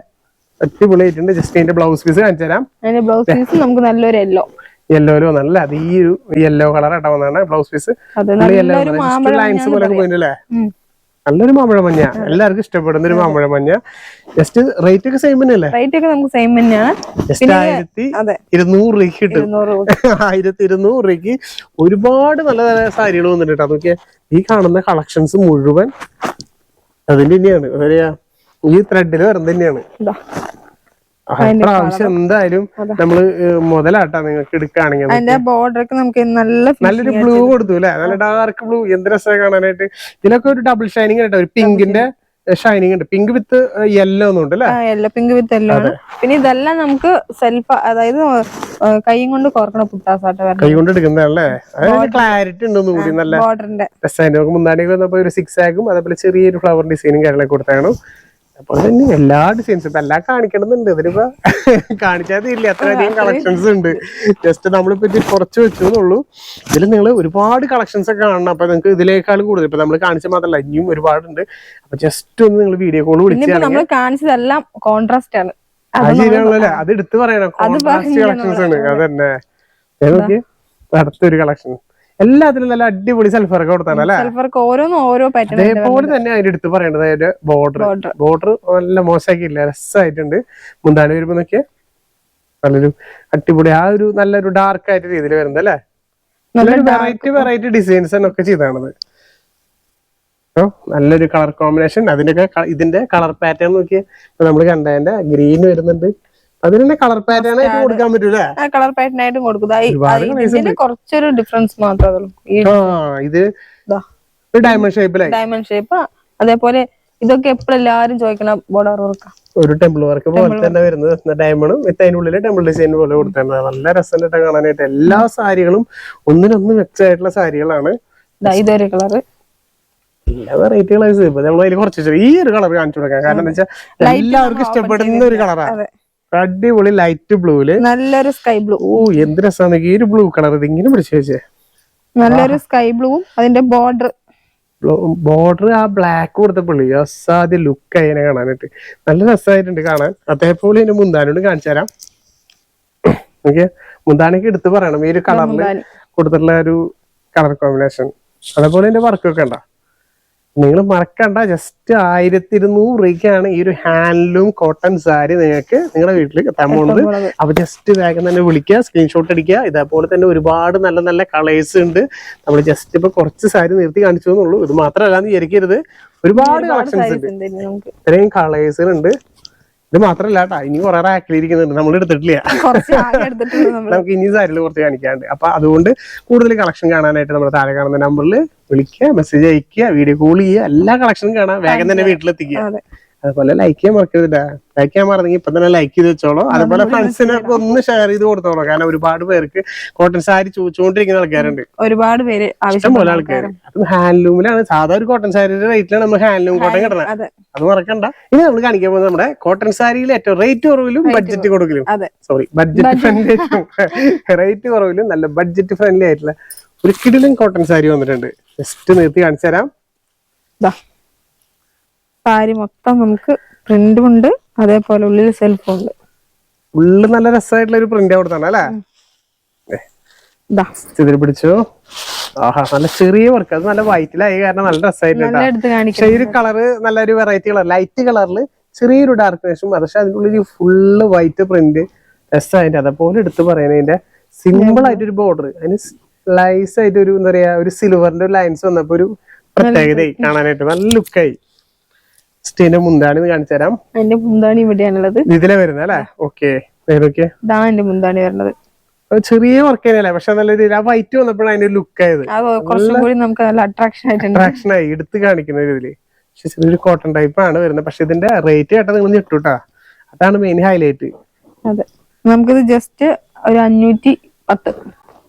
അടിപൊളിയായിട്ടുണ്ട് ജസ്റ്റ് ഇതിന്റെ ബ്ലൗസ് പീസ് കാണിച്ചു തരാം. അതിന്റെ ബ്ലൗസ് പീസ് നമുക്ക് നല്ലൊരു യെല്ലോ യെല്ലോയിൽ വന്നല്ല അത് ഈ ഒരു യെല്ലോ കളർ ആയിട്ട് വന്നതാണ് ബ്ലൗസ് പീസ് യെല്ലോ ലൈൻസ് പോലെ പോയില്ലേ ഉം. നല്ലൊരു മാമ്പഴ മഞ്ഞ എല്ലാവർക്കും ഇഷ്ടപ്പെടുന്ന ഒരു മാമ്പഴ മഞ്ഞ ജസ്റ്റ് റേറ്റ് ഒക്കെ സെയിം തന്നെയല്ലേ? റേറ്റ് ഒക്കെ നമുക്ക് സെയിം തന്നെയാണ്. ജസ്റ്റ് ആയിരത്തി ഇരുന്നൂറ് രൂപയ്ക്ക് കിട്ടും. ആയിരത്തി ഇരുന്നൂറ് രൂപയ്ക്ക് ഒരുപാട് നല്ല നല്ല സാരികൾ വന്നിട്ടുണ്ട് അതൊക്കെ ഈ കാണുന്ന കളക്ഷൻസ് മുഴുവൻ അതിന്റെ തന്നെയാണ്. ഈ ത്രെഡിൽ വരുന്നത് തന്നെയാണ്. പ്രാവശ്യം എന്തായാലും നമ്മൾ മുതലാട്ടാ നിങ്ങൾക്ക് എടുക്കുകയാണെങ്കിൽ അതിന്റെ ബോർഡർ ഒക്കെ നമുക്ക് നല്ല നല്ലൊരു ബ്ലൂ കൊടുത്തു അല്ലെ? നല്ല ഡാർക്ക് ബ്ലൂ എന്ത് രസമാണ് കാണാനായിട്ട്. ഇതിലൊക്കെ ഒരു ഡബിൾ ഷൈനിങ് കേട്ടോ ഒരു പിങ്കിന്റെ ഷൈനിങ് ഉണ്ട്. പിങ്ക് വിത്ത് യെല്ലോ ഒന്നും അല്ലെ? യെല്ലോ പിങ്ക് വിത്ത് യെല്ലോ ആണ്. പിന്നെ ഇതെല്ലാം നമുക്ക് സെൽഫ് അതായത് കൈ കൈയും കൊണ്ട് കോർക്കണ പുട്ടാസാട്ട കൈ കൊണ്ട് എടുക്കുന്നതല്ലേ ക്ലാരിറ്റി ഉണ്ടെന്ന് കൂടി നല്ല ബോർഡറിന്റെ മുന്താണിക്ക് വന്നപ്പോ ഒരു സിക്സ് ആക്കും അതേപോലെ ചെറിയൊരു ഫ്ലവർ ഡിസൈനും കാര്യങ്ങളൊക്കെ കൊടുത്താണ് അപ്പോൾ തന്നെ എല്ലാ ഡിസൈൻസും ഇപ്പൊ എല്ലാം കാണിക്കണമെന്നുണ്ട് ഇതിനിപ്പോ കാണിച്ചാൽ ഇല്ല അത്രയധികം കളക്ഷൻസ് ഉണ്ട്. ജസ്റ്റ് നമ്മളിപ്പോ ഇത് കുറച്ച് വെച്ചു എന്നുള്ളൂ ഇതിൽ നിങ്ങൾ ഒരുപാട് കളക്ഷൻസ് ഒക്കെ കാണണം. അപ്പൊ നിങ്ങൾക്ക് ഇതിലേക്കാൾ കൂടുതൽ. ഇപ്പൊ നമ്മൾ കാണിച്ച മാത്രമല്ല ഇനിയും ഒരുപാടുണ്ട്. അപ്പൊ ജസ്റ്റ് ഒന്ന് നിങ്ങൾ വീഡിയോ കോൾ വിളിച്ചാൽ നമ്മൾ കാണിച്ചതെല്ലാം കോൺട്രാസ്റ്റ് ആണ്. അത് ശരിയാണല്ലോ. അത് എടുത്ത് പറയണം. കോൺട്രാസ്റ്റ് കളക്ഷൻസ് ആണ്. അതന്നെ. അടുത്തൊരു കളക്ഷൻ എല്ലാത്തിനും നല്ല അടിപൊളി സെൽഫറൊക്കെ കൊടുത്താണ് അല്ലെ? സെൽഫർക്ക് ഓരോന്നും ഓരോ പാറ്റേൺ അതേപോലെ തന്നെ അതിന്റെ എടുത്ത് പറയേണ്ടത് അതിന്റെ ബോർഡർ ബോർഡർ നല്ല മോശമാക്കിയില്ല രസമായിട്ടുണ്ട് മുന്താണി വരുമ്പോ നോക്കിയേ നല്ലൊരു അടിപൊളി ആ ഒരു നല്ലൊരു ഡാർക്ക് ആയിട്ട് രീതിയിൽ വരുന്നത് അല്ലെ? നല്ലൊരു വെറൈറ്റി വെറൈറ്റി ഡിസൈൻസ് ഒക്കെ ചെയ്താണത്. നല്ലൊരു കളർ കോമ്പിനേഷൻ അതിന്റെയൊക്കെ ഇതിന്റെ കളർ പാറ്റേൺ നോക്കിയേ ഇപ്പൊ നമ്മൾ കണ്ടതിന്റെ ഗ്രീൻ വരുന്നുണ്ട്. അതിന് കളർ പാറ്റേൺ ആയിട്ട് കൊടുക്കാൻ പറ്റൂലേ കളർ പാറ്റേൺ ആയിട്ട് കൊടുക്കും. കുറച്ചൊരു ഡിഫറൻസ് മാത്രമേ ഇത് ഡയമണ്ട് ഷേപ്പിലായി ഡയമണ്ട് ഷേപ്പ് അതേപോലെ ഇതൊക്കെ എപ്പോഴും എല്ലാരും ചോദിക്കണ ബോർഡർ വർക്ക് ഒരു ടെമ്പിൾ വർക്ക് പോലെ തന്നെ വരുന്നത്. ഡയമണ്ടും വിത്ത് അതിന്റെ ഉള്ളിൽ ടെമ്പിൾ ഡിസൈൻ പോലെ കൊടുത്തിട്ടുണ്ട് നല്ല രസമായിട്ട് കാണാനായിട്ട്. എല്ലാ സാരികളും ഒന്നിനൊന്ന് മെച്ചമായിട്ടുള്ള സാരികളാണ്. ഇതൊരു കളറ് എല്ലാ വെറൈറ്റി കളേഴ്സ് ഇപ്പൊ നമ്മൾ അതിൽ കുറച്ച് ഈ ഒരു കളർ കാണിച്ചു കൊടുക്കാം. കാരണം എന്താ വെച്ചാൽ എല്ലാവർക്കും ഇഷ്ടപ്പെടുന്ന ഒരു കളറാണ് അടിപൊളി ലൈറ്റ് ബ്ലൂൽ നല്ലൊരു സ്കൈ ബ്ലൂ ഓ എന്ത് രസമാണ് ഈ ഒരു ബ്ലൂ കളർ ഇത് ഇങ്ങനെ പിടിച്ചു വെച്ചേ. നല്ലൊരു സ്കൈ ബ്ലൂവും അതിന്റെ ബോർഡർ ബോർഡർ ആ ബ്ലാക്ക് കൊടുത്തപ്പോൾ അസാധ്യ ലുക്ക് അതിനെ കാണാനായിട്ട്. നല്ല രസമായിട്ടുണ്ട് കാണാൻ. അതേപോലെ ഇതിന്റെ മുന്താനോട് കാണിച്ചു തരാം. ഓക്കെ മുന്താനൊക്കെ എടുത്ത് പറയണം. ഈ ഒരു കളറിൽ കൊടുത്തിട്ടുള്ള ഒരു കളർ കോമ്പിനേഷൻ അതേപോലെ എന്റെ വർക്കൊക്കെ ഉണ്ടോ? നിങ്ങൾ മറക്കണ്ട ജസ്റ്റ് ആയിരത്തി ഇരുന്നൂറ് രൂപയ്ക്കാണ് ഈ ഒരു ഹാൻഡ്ലൂം കോട്ടൺ സാരി നിങ്ങൾക്ക് നിങ്ങളുടെ വീട്ടിൽ എത്താൻ പോകുന്നത് അപ്പൊ ജസ്റ്റ് വേഗം തന്നെ വിളിക്കുക സ്ക്രീൻഷോട്ട് അടിക്കുക ഇതേപോലെ തന്നെ ഒരുപാട് നല്ല നല്ല കളേഴ്സ് ഉണ്ട്. നമ്മൾ ജസ്റ്റ് ഇപ്പൊ കുറച്ച് സാരി നിർത്തി കാണിച്ചു എന്നുള്ളൂ. ഇത് മാത്രമല്ല എന്ന് വിചാരിക്കരുത്. ഒരുപാട് കളക്ഷൻസ് ഉണ്ട്. ഇത്രയും ഇത്രയും കളേഴ്സുകളുണ്ട് ഇത് മാത്രല്ല കേട്ടാ ഇനി കുറെ റാക്കിലിരിക്കുന്നുണ്ട് നമ്മൾ എടുത്തിട്ടില്ല. നമുക്ക് ഇനി സാരിൽ കുറച്ച് കാണിക്കാണ്ട്. അപ്പൊ അതുകൊണ്ട് കൂടുതൽ കളക്ഷൻ കാണാനായിട്ട് നമ്മുടെ താഴെ കാണുന്ന നമ്പറിൽ വിളിക്കുക മെസ്സേജ് അയക്കുക വീഡിയോ കോൾ ചെയ്യുക എല്ലാ കളക്ഷനും കാണാൻ വേഗം തന്നെ വീട്ടിലെത്തിക്കുക. അതുപോലെ ലൈക്ക് ചെയ്യാൻ മറക്കരുത് ലൈക്ക് ചെയ്യാൻ മറന്നെങ്കിൽ ഇപ്പൊ തന്നെ ലൈക്ക് ചെയ്ത് വെച്ചോളൂ. അതുപോലെ ഫ്രണ്ട്സിനൊക്കെ ഒന്ന് ഷെയർ ചെയ്ത് കൊടുത്തോളൂ. കാരണം ഒരുപാട് പേർക്ക് കോട്ടൺ സാരി ചോദിച്ചുകൊണ്ടിരിക്കുന്ന ആൾക്കാരുണ്ട്. ഒരുപാട് പേര് ഇഷ്ടംപോലെ ആൾക്കാർ ഹാൻഡ്ലൂമിലാണ് സാധാ ഒരു കോട്ടൺ സാരിയുടെ റേറ്റിലാണ് നമ്മൾ ഹാൻഡ്ലൂം കോട്ടൺ കിട്ടണത് അത്. മറക്കണ്ട. ഇനി നമ്മൾ കാണിക്കാൻ പോകുന്നത് നമ്മുടെ കോട്ടൺ സാരിയിൽ ഏറ്റവും റേറ്റ് കുറവിലും ബഡ്ജറ്റ് കൊടുക്കലും. സോറി ബഡ്ജറ്റ് ഫ്രണ്ട്ലി റേറ്റ് കുറവിലും നല്ല ബഡ്ജറ്റ് ഫ്രണ്ട്ലി ആയിട്ടുള്ള ഒരു കിടിലും കോട്ടൺ സാരി വന്നിട്ടുണ്ട്. ജസ്റ്റ് നിർത്തി കാണിച്ചു തരാം. സാരി മൊത്തം നമുക്ക് പ്രിന്റും ഉണ്ട്. അതേപോലെ ഉള്ളിൽ സെൽഫും ഉണ്ട്. ഉള്ളിൽ നല്ല രസമായിട്ടുള്ള ഒരു പ്രിന്റ് കൊടുത്താണ് അല്ലേ? ഇതിൽ പിടിച്ചു. ആഹാ നല്ല ചെറിയ വർക്ക് അത് നല്ല വൈറ്റിലായി കാരണം നല്ല രസമായിട്ടുണ്ട് ഈ ഒരു കളറ് നല്ലൊരു വെറൈറ്റി കളർ ലൈറ്റ് കളറിൽ ചെറിയൊരു ഡാർക്ക്നെസ്സും പക്ഷെ അതിന്റെ ഉള്ളിൽ ഫുള്ള് വൈറ്റ് പ്രിന്റ് രസമായിട്ട് അതേപോലെ എടുത്ത് പറയുന്നതിന്റെ സിമ്പിൾ ആയിട്ടൊരു ബോർഡർ അതിന് സ്ലൈസ് ആയിട്ട് ഒരു എന്താ പറയാ ഒരു സിൽവറിന്റെ ഒരു ലൈൻസ് വന്നപ്പോ ഒരു പ്രത്യേകതയായി കാണാനായിട്ട്. നല്ല ലുക്കായി സ്റ്റീന്റെ മുന്താണി കാണിച്ചു തരാം. അതിന്റെ മുന്താണി ഇവിടെയാണുള്ളത്. ഇതിലെ വരുന്ന അല്ലേ? ഓക്കെ. ഇതാണ് എന്റെ മുന്താണി വരുന്നത്. ചെറിയ വർക്ക് തന്നെയല്ലേ പക്ഷെ നല്ല രീതിയിൽ ആ വൈറ്റ് വന്നപ്പോഴാണ് അതിന്റെ ലുക്ക് ആയത്. നമുക്ക് നല്ല അട്രാക്ഷൻ ആയിട്ട് അട്രാക്ഷൻ ആയി. എടുത്ത് കാണിക്കുന്ന ഇതിൽ. പക്ഷെ ചെറിയൊരു കോട്ടൺ ടൈപ്പ് ആണ് വരുന്നത്. പക്ഷെ ഇതിന്റെ റേറ്റ് കേട്ടാ നിങ്ങൾ ഞെട്ടൂട്ടാ അതാണ് മെയിൻ ഹൈലൈറ്റ് അതെ. നമുക്കിത് ജസ്റ്റ് ഒരു അഞ്ഞൂറ്റി പത്ത്.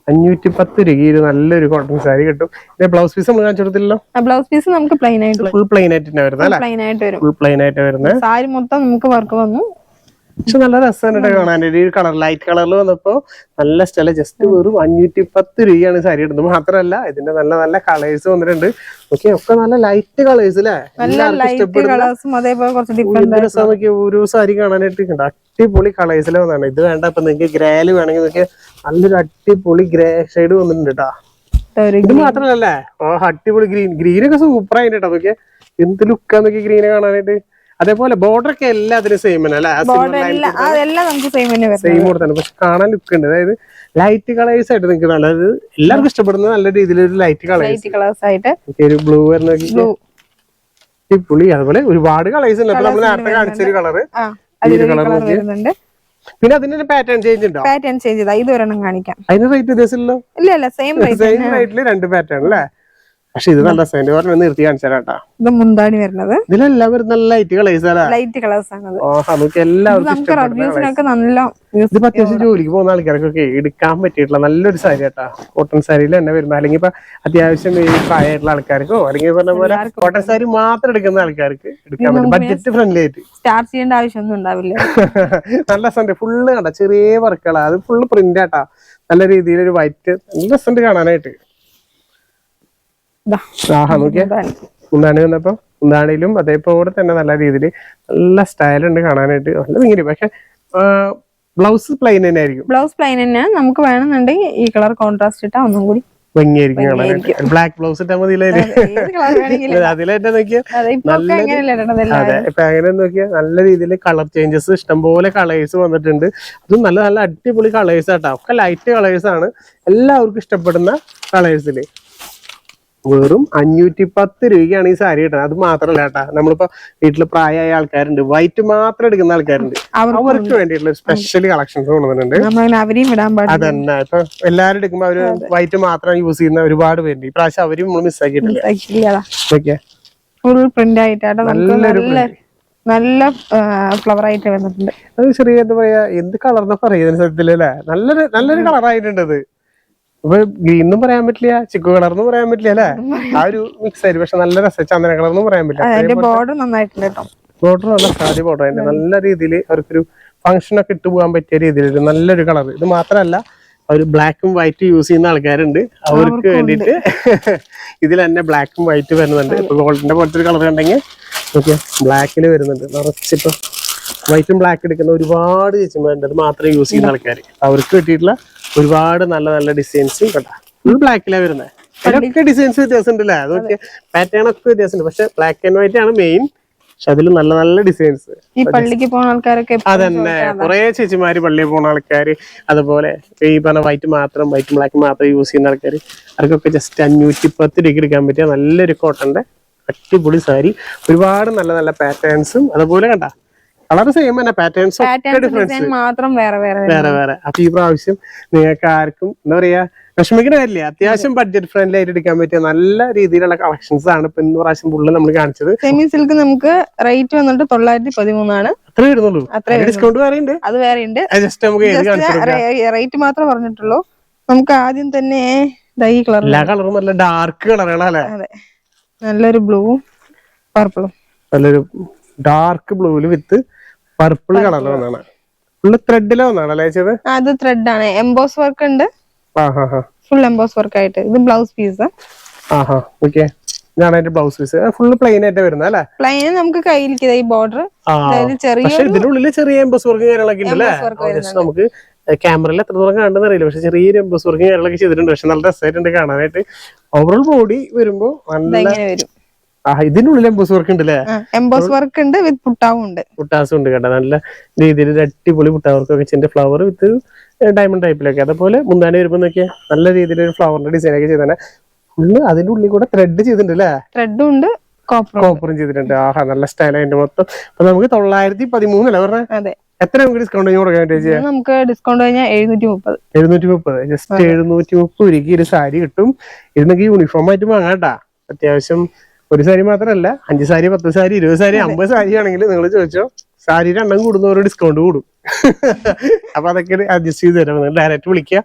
അഞ്ഞൂറ്റി പത്ത് രൂപ നല്ലൊരു കോട്ടൺ സാരി കിട്ടും. ബ്ലൗസ് പീസ് നമ്മൾ കാണിച്ചു കൊടുത്തില്ലല്ലോ? ബ്ലൗസ് പീസ് നമുക്ക് പ്ലെയിൻ ആയിട്ട് ഫുൾ പ്ലെയിൻ ആയിട്ട് വരുന്നത് അല്ലെ? പ്ലെയിൻ ആയിട്ട് വരും. ഫുൾ പ്ലെയിൻ ആയിട്ട് വരുന്നത്. സാരി മൊത്തം നമുക്ക് വർക്ക് വന്നു. പക്ഷെ നല്ല രസമാണ് കാണാൻ. ഒരു കളർ ലൈറ്റ് കളറിൽ വന്നപ്പോ നല്ല സ്ഥലം ജസ്റ്റ് വെറും അഞ്ഞൂറ്റി പത്ത് രൂപയാണ് സാരി ഇടുന്നത്. മാത്രമല്ല ഇതിന്റെ നല്ല നല്ല കളേഴ്സ് വന്നിട്ടുണ്ട്. ഓക്കെ ഒക്കെ നല്ല ലൈറ്റ് കളേഴ്സ് അല്ലേ എല്ലാവർക്കും ഇഷ്ടപ്പെടുന്ന ഒരു സാരി കാണാനായിട്ട് അടിപൊളി കളേഴ്സിൽ വന്നാണ് ഇത് വേണ്ട ഇപ്പൊ നിങ്ങക്ക് ഗ്രേൽ വേണമെങ്കിൽ നിങ്ങക്ക് നല്ലൊരു അടിപൊളി ഗ്രേ ഷെയ്ഡ് വന്നിട്ടുണ്ട് കേട്ടാ ഇത് മാത്രല്ലേ ഓ അടിപൊളി ഗ്രീൻ ഗ്രീനൊക്കെ സൂപ്പർ ആയിട്ട് കേട്ടോ എന്ത് ലുക്കാന്നൊക്കെ നോക്കി ഗ്രീനെ കാണാനായിട്ട്. അതേപോലെ ബോർഡർ ഒക്കെ എല്ലാത്തിനും സെയിം തന്നെ അല്ലേ? സെയിം കൊടുത്താണ് പക്ഷെ കാണാൻ ലുക്ക് ഉണ്ട്. അതായത് ലൈറ്റ് കളേഴ്സ് ആയിട്ട് നിങ്ങൾക്ക് നല്ലത് എല്ലാവർക്കും ഇഷ്ടപ്പെടുന്ന നല്ല ലൈറ്റ് കളേഴ്സ് ലൈറ്റ് കളേഴ്സ് ആയിട്ട്. ഒരു ബ്ലൂ വരുന്ന പുളി അതുപോലെ ഒരുപാട് കളേഴ്സ് ഉണ്ട്. അപ്പൊ നമ്മൾ നേരത്തെ കാണിച്ചൊരു കളറ് കളർ വരുന്നുണ്ട്. പിന്നെ അതിന് പാറ്റേൺ ചേഞ്ച് ഉണ്ടോ? പാറ്റേൺ ചേഞ്ച് ചെയ്താ. ഇത് ഒരെണ്ണം കാണിക്കാം. അതിന് റേറ്റ് ഇല്ല ഇല്ല സെയിം റേറ്റ് സെയിം റേറ്റിൽ രണ്ട് പാറ്റേൺ അല്ലേ? പക്ഷെ ഇത് നല്ല സെന്റ് പറഞ്ഞ നിർത്തി കാണിച്ചാലാട്ടാ ഇത് മുന്താണി വരുന്നത്. ഇതിലെല്ലാം വരുന്ന നല്ല ലൈറ്റ് കളേഴ്സ് ലൈറ്റ് കളേഴ്സ് ആണ് ഓ നമുക്ക് എല്ലാവർക്കും നല്ല ഇതിപ്പോ അത്യാവശ്യം ജോലിക്ക് പോകുന്ന ആൾക്കാർക്കൊക്കെ എടുക്കാൻ പറ്റിയിട്ടുള്ള നല്ലൊരു സാരി കേട്ടാ. കോട്ടൺ സാരിയിൽ തന്നെ വരുന്ന അല്ലെങ്കിൽ ഇപ്പൊ അത്യാവശ്യം പ്രായമായിട്ടുള്ള ആൾക്കാർക്കോ അല്ലെങ്കിൽ പറഞ്ഞ പോലെ കോട്ടൺ സാരി മാത്രം എടുക്കുന്ന ആൾക്കാർക്ക് എടുക്കാൻ പറ്റും. ബഡ്ജറ്റ് ഫ്രണ്ട്ലി ആയിട്ട്. സ്റ്റാർട്ട് ചെയ്യേണ്ട ആവശ്യമൊന്നും ഉണ്ടാവില്ല. നല്ല സെന്റ് ഫുള്ള് കണ്ട? ചെറിയ വർക്കുകളാ അത് ഫുള്ള് പ്രിന്റ് ആട്ടാ നല്ല രീതിയിൽ ഒരു വൈറ്റ് നല്ല സെന്റ് കാണാനായിട്ട്. മുന്താണി. വന്നപ്പോ മുന്താണിയിലും അതേപോലെ തന്നെ നല്ല രീതിയിൽ നല്ല സ്റ്റൈൽ ഉണ്ട് കാണാനായിട്ട്. നല്ല ഭയങ്കര പക്ഷെ ബ്ലൗസ് പ്ലെയിൻ തന്നെ ആയിരിക്കും. ബ്ലൗസ് പ്ലെയിൻ തന്നെ നമുക്ക് വേണമെന്നുണ്ടെങ്കിൽ ഈ കളർ കോൺട്രാസ്റ്റ് ഇട്ടാ ഒന്നും കൂടി ഭംഗിയായിരിക്കും കാണാനായിട്ട്. ബ്ലാക്ക് ബ്ലൗസ് ഇട്ടാൽ മതി അതിലെ ഏത് കളർ വേണമെങ്കിലും. അതിലെന്നെ നോക്കിയാ അതെ ഇപ്പൊ ഒക്കെ എങ്ങനെയല്ലേ ഇടണതല്ല അതെ ഇപ്പൊ അങ്ങനെ നോക്കിയാൽ നല്ല രീതിയിൽ കളർ ചേഞ്ചസ് ഇഷ്ടംപോലെ കളേഴ്സ് വന്നിട്ടുണ്ട്. അതും നല്ല നല്ല അടിപൊളി കളേഴ്സ് ആട്ടോ. ഒക്കെ ലൈറ്റ് കളേഴ്സ് ആണ്. എല്ലാവർക്കും ഇഷ്ടപ്പെടുന്ന കളേഴ്സിൽ വെറും അഞ്ഞൂറ്റി പത്ത് രൂപയ്ക്കാണ് ഈ സാരി കിട്ടുന്നത്. അത് മാത്രല്ല കേട്ടാ നമ്മളിപ്പോ വീട്ടിൽ പ്രായമായ ആൾക്കാരുണ്ട് വൈറ്റ് മാത്രം എടുക്കുന്ന ആൾക്കാരുണ്ട്. അവർക്ക് വേണ്ടിയിട്ടുള്ള സ്പെഷ്യൽ കളക്ഷൻസ് കൊണ്ടുവന്നിട്ടുണ്ട്. അതന്നെ ഇപ്പൊ എല്ലാരും എടുക്കുമ്പോ അവർ വൈറ്റ് മാത്രം യൂസ് ചെയ്യുന്ന ഒരുപാട് പേരുണ്ട്. ഈ പ്രാവശ്യം അവരും നമ്മൾ മിസ്സാക്കിയിട്ടില്ല ഫുൾ പ്രിന്റ് ആയിട്ടാണ് നല്ലൊരു നല്ല ഫ്ലവർ ആയിട്ട് വന്നിട്ടുണ്ട്. അത് ചെറിയ എന്താ പറയാ എന്ത് കളർന്ന് പറയുന്നത് സത്യത്തിലല്ലേ നല്ലൊരു നല്ലൊരു നല്ലൊരു കളറായിട്ടുണ്ട് അത് ഗ്രീൻ എന്നും പറയാൻ പറ്റില്ല ചിക്കു കളർന്നും പറയാൻ പറ്റില്ല അല്ലെ? ആ ഒരു മിക്സ് ആയിരുന്നു പക്ഷെ നല്ല രസം ചന്ദന കളർന്നും പറയാൻ പറ്റില്ല. ബോർഡർ നന്നായിട്ടുണ്ട് കേട്ടോ. ബോർഡർ നല്ല സാധ്യ ബോർഡർ അതിന്റെ നല്ല രീതിയിൽ അവർക്കൊരു ഫംഗ്ഷൻ ഒക്കെ ഇട്ട് പോകാൻ പറ്റിയ രീതിയിൽ നല്ലൊരു കളർ ഇത് മാത്രമല്ല ഒരു ബ്ലാക്കും വൈറ്റ് യൂസ് ചെയ്യുന്ന ആൾക്കാരുണ്ട്. അവർക്ക് വേണ്ടിയിട്ട് ഇതിൽ തന്നെ ബ്ലാക്കും വൈറ്റ് വരുന്നുണ്ട്. ഇപ്പൊ ഗോൾഡിന്റെ പോലത്തെ ഒരു കളർ ഉണ്ടെങ്കിൽ ഓക്കെ ബ്ലാക്കിൽ വരുന്നുണ്ട്. നിറച്ചിപ്പോ വൈറ്റും ബ്ലാക്ക് എടുക്കുന്ന ഒരുപാട് ചേച്ചിമാരുണ്ട്. അത് മാത്രമേ യൂസ് ചെയ്യുന്ന ആൾക്കാർ അവർക്ക് കിട്ടിയിട്ടുള്ള ഒരുപാട് നല്ല നല്ല ഡിസൈൻസും കേട്ടോ ഫുൾ ബ്ലാക്കിലാണ് വരുന്നത് അതിനൊക്കെ ഡിസൈൻസ് വ്യത്യാസം ഉണ്ടല്ലേ അതൊക്കെ പാറ്റേൺ ഒക്കെ വ്യത്യാസമുണ്ട്. പക്ഷെ ബ്ലാക്ക് ആൻഡ് വൈറ്റ് ആണ് മെയിൻ പക്ഷെ അതിൽ നല്ല നല്ല ഡിസൈൻസ് ഈ പള്ളിക്ക് പോകുന്ന ആൾക്കാരൊക്കെ അതന്നെ. കുറെ ചേച്ചിമാര് പള്ളിയിൽ പോകുന്ന ആൾക്കാര് അതുപോലെ ഈ പറഞ്ഞ വൈറ്റ് മാത്രം വൈറ്റ് ബ്ലാക്ക് മാത്രം യൂസ് ചെയ്യുന്ന ആൾക്കാര് അവർക്കൊക്കെ ജസ്റ്റ് അഞ്ഞൂറ്റി പത്ത് ഡിഗ്രി എടുക്കാൻ പറ്റിയ നല്ലൊരു കോട്ടന്റെ അടിപൊളി സാരി ഒരുപാട് നല്ല നല്ല പാറ്റേൺസും അതുപോലെ കണ്ട. കളർ സെയിം തന്നെ പാറ്റേൺസ് ഡിഫറൻസ് മാത്രം വേറെ വേറെ വേറെ വേറെ. അപ്പൊ ഈ പ്രാവശ്യം നിങ്ങൾക്ക് ആർക്കും എന്താ പറയാ വിഷമിക്കണ കാര്യമില്ല അത്യാവശ്യം ബഡ്ജറ്റ് ഫ്രണ്ട്ലി ആയിട്ട് എടുക്കാൻ പറ്റിയ നല്ല രീതിയിലുള്ള കളക്ഷൻസ് ആണ് ഇപ്പൊ ഇന്ന് പ്രാവശ്യം ഫുള്ള് നമ്മൾ കാണിച്ചത്. സെമി സിൽക്ക് നമുക്ക് റേറ്റ് വന്നിട്ട് തൊള്ളായിരത്തി പതിമൂന്നാണ്. അത്രേ വരുന്നുള്ളൂ. അത്രേ ഡിസ്കൗണ്ട് വേറെ ഉണ്ട്. അത് വേറെ ഉണ്ട്. ജസ്റ്റ് നമുക്ക് റേറ്റ് മാത്രമേ പറഞ്ഞിട്ടുള്ളൂ. നമുക്ക് ആദ്യം തന്നെ ഈ കളർ എല്ലാ കളറും നല്ല ഡാർക്ക് കളറുകളല്ലേ അതെ. നല്ലൊരു ബ്ലൂ പർപ്പിളും നല്ലൊരു ഡാർക്ക് ബ്ലൂൽ വിത്ത് പർപ്പിൾ കളറിൽ വന്നാണ് ഫുള്ള് ത്രെഡിലെ വന്നാണ് അല്ലേ ചെയ്ത് അത് ത്രെഡ് ആണ്. എംബോസ് വർക്ക് ഉണ്ട്. ഫുൾ എംബോസ് വർക്ക് ആയിട്ട്. ഇത് ബ്ലൗസ് പീസ് ആഹാ ഓക്കെ ഇതാണ് അതിന്റെ ബ്ലൗസ് പീസ് ഫുള്ള് പ്ലെയിൻ ആയിട്ട് വരുന്നത് അല്ലേ? പ്ലെയിൻ നമുക്ക് കയ്യിലിരിക്കുന്ന ഈ ബോർഡർ ചെറിയ ഇതിനുള്ളിൽ ചെറിയ എംബോസ് വർക്ക് കാര്യങ്ങളൊക്കെ ഉണ്ടല്ലേ നമുക്ക് ക്യാമറയിൽ എത്രത്തോളം കാണുന്ന അറിയില്ല. പക്ഷെ ചെറിയൊരു എംബോസ് വർക്ക് കാര്യങ്ങളൊക്കെ ചെയ്തിട്ടുണ്ട്. പക്ഷെ നല്ല രസമായിട്ടുണ്ട് കാണാനായിട്ട്. ഓവറോൾ ബോഡി വരുമ്പോ നല്ല ഇതിനുള്ളിൽ എംബോസ് വർക്ക് ഉണ്ട് അല്ലേ എംബോസ് വർക്ക് ഉണ്ട് വിത്ത് പുട്ടാവും ഉണ്ട്. പുട്ടാസും ഉണ്ട് കേട്ടോ നല്ല രീതിയിൽ അടിപൊളി പുട്ടാവർക്ക് വെച്ചിന്റെ ഫ്ലവർ വിത്ത് ഡയമണ്ട് ടൈപ്പിലൊക്കെ അതുപോലെ മുന്താനെ വരുമ്പോ നോക്കിയാൽ നല്ല രീതിയിൽ ഒരു ഫ്ലവറിന്റെ ഡിസൈൻ ഒക്കെ ചെയ്തേ ഫുള്ള് അതിന്റെ ഉള്ളിൽ കൂടെ ത്രെഡ് ചെയ്തിട്ടുണ്ട് അല്ലേ? ത്രെഡും ഉണ്ട് കോപ്പറും ചെയ്തിട്ടുണ്ട്. ആഹാ നല്ല സ്റ്റൈൽ അതിന്റെ മൊത്തം. അപ്പൊ നമുക്ക് തൊള്ളായിരത്തി പതിമൂന്നല്ലേ പറഞ്ഞ? അതെ. എത്ര നമുക്ക് ഡിസ്കൗണ്ട് കൊടുക്കാൻ നമുക്ക് ഡിസ്കൗണ്ട് കഴിഞ്ഞാൽ എഴുന്നൂറ്റി മുപ്പത് എഴുന്നൂറ്റി മുപ്പത് ജസ്റ്റ് എഴുന്നൂറ്റി മുപ്പത് രൂപയ്ക്ക് ഒരു സാരി കിട്ടും. ഇത് നിങ്ങൾക്ക് യൂണിഫോം ആയിട്ട് വാങ്ങാം കേട്ടാ. അത്യാവശ്യം ഒരു സാരി മാത്രമല്ല അഞ്ച് സാരി പത്ത് സാരി ഇരുപത് സാരി അമ്പത് സാരി ആണെങ്കിൽ നിങ്ങൾ ചോദിച്ചോ സാരിയുടെ എണ്ണം കൂടുന്നവരോട് ഡിസ്കൗണ്ട് കൂടും. അപ്പൊ അതൊക്കെ അഡ്ജസ്റ്റ് ചെയ്ത് തരാം. നിങ്ങൾ ഡയറക്റ്റ് വിളിക്കുക.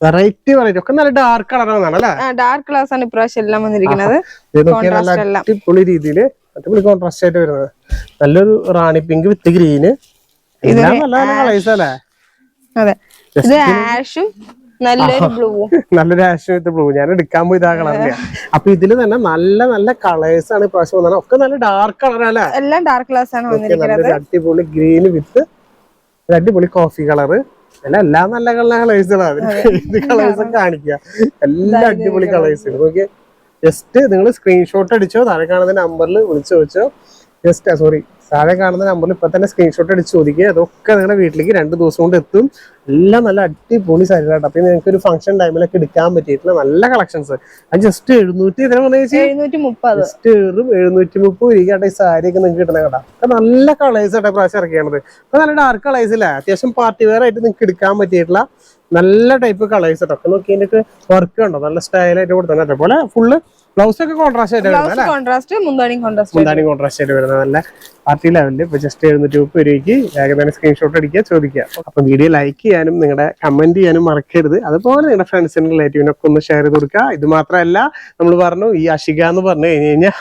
വെറൈറ്റി വെറൈറ്റി ഒക്കെ നല്ല ഡാർക്ക് കളർ വന്നാണ് അല്ലേ? ഡാർക്ക് കളേഴ്സ് ആണ് ഇപ്രാവശ്യം എല്ലാം വന്നിരിക്കുന്നത്. നല്ല. അടിപൊളി രീതിയിൽ അടിപൊളി കോൺട്രാസ്റ്റ് ആയിട്ട് വരുന്നത്. നല്ലൊരു റാണി പിങ്ക് വിത്ത് ഗ്രീന് ഇതെല്ലാം നല്ല നല്ല കളേഴ്സ് അല്ലേ? അതെ. ഇത് ആഷും നല്ലൊരു നല്ലൊരു ആഷ് വിത്ത് ബ്ലൂ ഞാൻ എടുക്കാൻ പോയി ഇതാ കളറില്ല അപ്പൊ ഇതിൽ തന്നെ നല്ല നല്ല കളേഴ്സ് ആണ് ഇപ്രാവശ്യം വന്നത്. ഒക്കെ നല്ല ഡാർക്ക് കളർ അല്ലേ? എല്ലാം ഡാർക്ക് കളേഴ്സ് ആണ് വന്നിരിക്കുന്നത്. അടിപൊളി ഗ്രീൻ വിത്ത് അടിപൊളി കോഫി കളറ് അല്ല എല്ലാം നല്ല കളർ കളേഴ്സുകളാണ് ഇത് കളേഴ്സ് കാണിക്കുക. എല്ലാ അടിപൊളി കളേഴ്സ് നോക്കിയേ. ജസ്റ്റ് നിങ്ങൾ സ്ക്രീൻഷോട്ട് അടിച്ചോ താഴെ കാണുന്ന നമ്പറിൽ വിളിച്ചു വെച്ചോ ജസ്റ്റ് സോറി താഴെ കാണുന്ന നമ്പറിൽ ഇപ്പൊ തന്നെ സ്ക്രീൻഷോട്ട് അടിച്ച് ചോദിക്കുക. അതൊക്കെ നിങ്ങളുടെ വീട്ടിലേക്ക് രണ്ട് ദിവസം കൊണ്ട് എത്തും. എല്ലാം നല്ല അടിപൊളി സാരികളാണ് അപ്പൊ നിങ്ങൾക്ക് ഒരു ഫംഗ്ഷൻ ടൈമിലൊക്കെ എടുക്കാൻ പറ്റിയിട്ടുള്ള നല്ല കളക്ഷൻസ് അത് ജസ്റ്റ് എഴുന്നൂറ്റി എത്ര ജസ്റ്റ് വെറും എഴുന്നൂറ്റി മുപ്പത് രൂപ ഈ സാരി ഒക്കെ നിങ്ങൾക്ക് കിട്ടുന്ന കേട്ടോ. അപ്പൊ നല്ല കളേഴ്സ് ആട്ടെ പ്രാവശ്യം ഇറക്കിയാണത്. അപ്പൊ നല്ല ഡാർക്ക് കളേഴ്സ് ഇല്ല? അത്യാവശ്യം പാർട്ടി വെയർ ആയിട്ട് നിങ്ങൾക്ക് എടുക്കാൻ പറ്റിയിട്ടുള്ള നല്ല ടൈപ്പ് കളേഴ്സ് കേട്ടോ ഒക്കെ നോക്കി അതിന്റെ വർക്ക് ഉണ്ടോ? നല്ല സ്റ്റൈലായിട്ട് കൊടുത്തത് അതേപോലെ ഫുള്ള് ബ്ലൗസ് ഒക്കെ കോൺട്രാസ്റ്റ് ആയിട്ട് വരുന്നത് കോൺട്രാസ്റ്റ് മുന്താണി കോൺട്രാസ്റ്റ് മുന്താണി കോൺട്രാസ്റ്റ് ആയിട്ട് വരുന്നത്. നല്ല പാർട്ടി ലെവലിൽ ഇപ്പൊ ജസ്റ്റ് എഴുന്നൂറ്റി മുപ്പത് രൂപയ്ക്ക് ഏകദേശം സ്ക്രീൻഷോട്ട് അടിക്കുക ചോദിക്കുക. അപ്പൊ വീഡിയോ ലൈക്ക് ചെയ്യാനും നിങ്ങളുടെ കമന്റ് ചെയ്യാനും മറക്കരുത്. അതുപോലെ നിങ്ങളുടെ ഫ്രണ്ട്സിനും റിലേറ്റീവിനൊക്കെ ഒന്ന് ഷെയർ ചെയ്ത് കൊടുക്കുക. ഇത് മാത്രമല്ല നമ്മൾ പറഞ്ഞു ഈ അഷിക എന്ന് പറഞ്ഞു കഴിഞ്ഞു കഴിഞ്ഞാൽ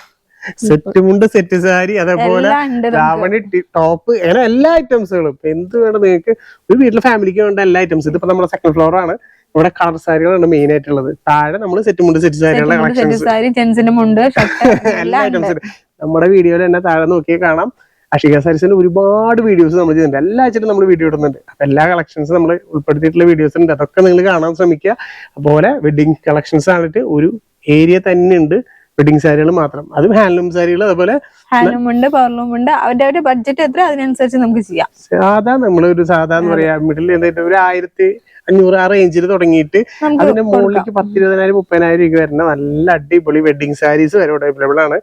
സെറ്റ് മുണ്ട് സെറ്റ് സാരി അതേപോലെ രാവണി ടോപ്പ് അങ്ങനെ എല്ലാ ഐറ്റംസുകളും ഇപ്പൊ എന്ത് വേണം നിങ്ങൾക്ക്? ഒരു വീട്ടിലെ ഫാമിലിക്ക് വേണ്ട എല്ലാ ഐറ്റംസ് ഇതിപ്പോ നമ്മുടെ സെക്കൻഡ് ഫ്ലോർ ആണ്. ഇവിടെ കളർ സാരികളാണ് മെയിൻ ആയിട്ടുള്ളത്. താഴെ നമ്മൾ സെറ്റ് മുണ്ട് സെറ്റ് സാരികളുടെ കളക്ഷൻസ് മുണ്ട് എല്ലാ ഐറ്റംസും നമ്മുടെ വീഡിയോയിൽ തന്നെ താഴെ നോക്കിയാൽ കാണാം. അഷിക സാരീസിന്റെ ഒരുപാട് വീഡിയോസ് നമ്മൾ ചെയ്യുന്നുണ്ട്. എല്ലാ ആഴ്ചയിലും നമ്മൾ വീഡിയോ ഇടുന്നുണ്ട്. അപ്പൊ എല്ലാ കളക്ഷൻസ് നമ്മൾ ഉൾപ്പെടുത്തിയിട്ടുള്ള വീഡിയോസ് ഉണ്ട്. അതൊക്കെ നിങ്ങൾ കാണാൻ ശ്രമിക്കുക. അതുപോലെ വെഡിങ് കളക്ഷൻസ് ആണിട്ട് ഒരു ഏരിയ തന്നെ ഉണ്ട് വെഡിങ് സാരികൾ മാത്രം. അതും ഹാൻഡ്ലൂം സാരികൾ അതുപോലെ ഹാൻഡ്ലൂം ഉണ്ട് പവർലൂം ഉണ്ട്. അവരുടെ ഒരു ബഡ്ജറ്റ് എത്ര അതിനനുസരിച്ച് നമുക്ക് ചെയ്യാം. സാധാ നമ്മളൊരു സാധാ എന്ന് പറയാ മിഡിൽ ഒരു ആയിരത്തി അഞ്ഞൂറ് ആ റേഞ്ചിൽ തുടങ്ങിയിട്ട് അതിന്റെ മുകളിലേക്ക് പത്തിരുപതിനായിരം മുപ്പതിനായിരം രൂപ വരുന്ന നല്ല അടിപൊളി വെഡിങ് സാരീസ് വരെ അവൈലബിൾ ആണ്.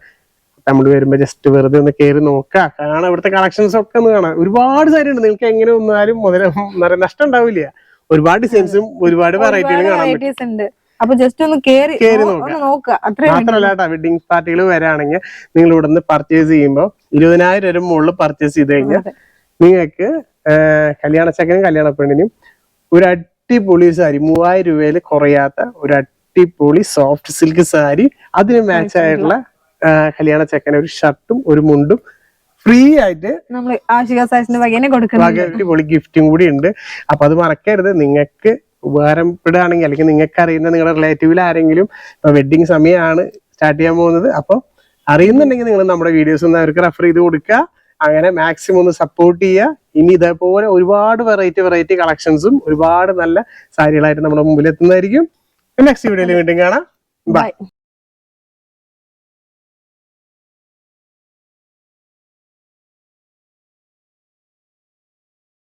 നമ്മൾ വരുമ്പോ ജസ്റ്റ് വെറുതെ ഒന്ന് കയറി നോക്കാം. കാണാം ഇവിടുത്തെ കളക്ഷൻസ് ഒക്കെ ഒന്ന് കാണാം. ഒരുപാട് സാരി ഉണ്ട്. നിങ്ങൾക്ക് എങ്ങനെ വന്നാലും മുതല നഷ്ടം ഉണ്ടാവില്ല. ഒരുപാട് ഡിസൈൻസും ഒരുപാട് വെറൈറ്റികളും കാണാൻ പറ്റും. അപ്പൊ ജസ്റ്റ് ഒന്ന് കേറി മാത്രമല്ല വെഡിങ് പാർട്ടികൾ വരാണെങ്കിൽ നിങ്ങൾ ഇവിടെ നിന്ന് പർച്ചേസ് ചെയ്യുമ്പോൾ ഇരുപതിനായിരം രൂപ മുകളിൽ പർച്ചേസ് ചെയ്ത് കഴിഞ്ഞാൽ നിങ്ങൾക്ക് കല്യാണ ചക്കനും കല്യാണ പെണ്ണിനും ഒരു അടിപൊളി സാരി മൂവായിരം രൂപയിൽ കുറയാത്ത ഒരു അടിപൊളി സോഫ്റ്റ് സിൽക്ക് സാരി. അതിന് മാച്ച് ആയിട്ടുള്ള കല്യാണ ചെക്കൻ ഒരു ഷർട്ടും ഒരു മുണ്ടും ഫ്രീ ആയിട്ട് നമ്മൾ ആശിക സാരിന്റെ വകനെ അടിപൊളി ഗിഫ്റ്റും കൂടി ഉണ്ട്. അപ്പൊ അത് മറക്കരുത്. നിങ്ങൾക്ക് ഉപകാരപ്പെടുകയാണെങ്കിൽ അല്ലെങ്കിൽ നിങ്ങൾക്ക് അറിയുന്ന നിങ്ങളുടെ റിലേറ്റീവിൽ ആരെങ്കിലും ഇപ്പൊ വെഡിങ് സമയമാണ് സ്റ്റാർട്ട് ചെയ്യാൻ പോകുന്നത്. അപ്പൊ അറിയുന്നുണ്ടെങ്കിൽ നിങ്ങൾ നമ്മുടെ വീഡിയോസ് ഒന്ന് അവർക്ക് റെഫർ ചെയ്ത് കൊടുക്കുക. അങ്ങനെ മാക്സിമം ഒന്ന് സപ്പോർട്ട് ചെയ്യുക. ഇനി ഇതേപോലെ ഒരുപാട് വെറൈറ്റി വെറൈറ്റി കളക്ഷൻസും ഒരുപാട് നല്ല സാരികളായിട്ട് നമ്മുടെ മുമ്പിൽ എത്തുന്നതായിരിക്കും. നെക്സ്റ്റ് വീഡിയോയിൽ വീണ്ടും കാണാം. ബൈ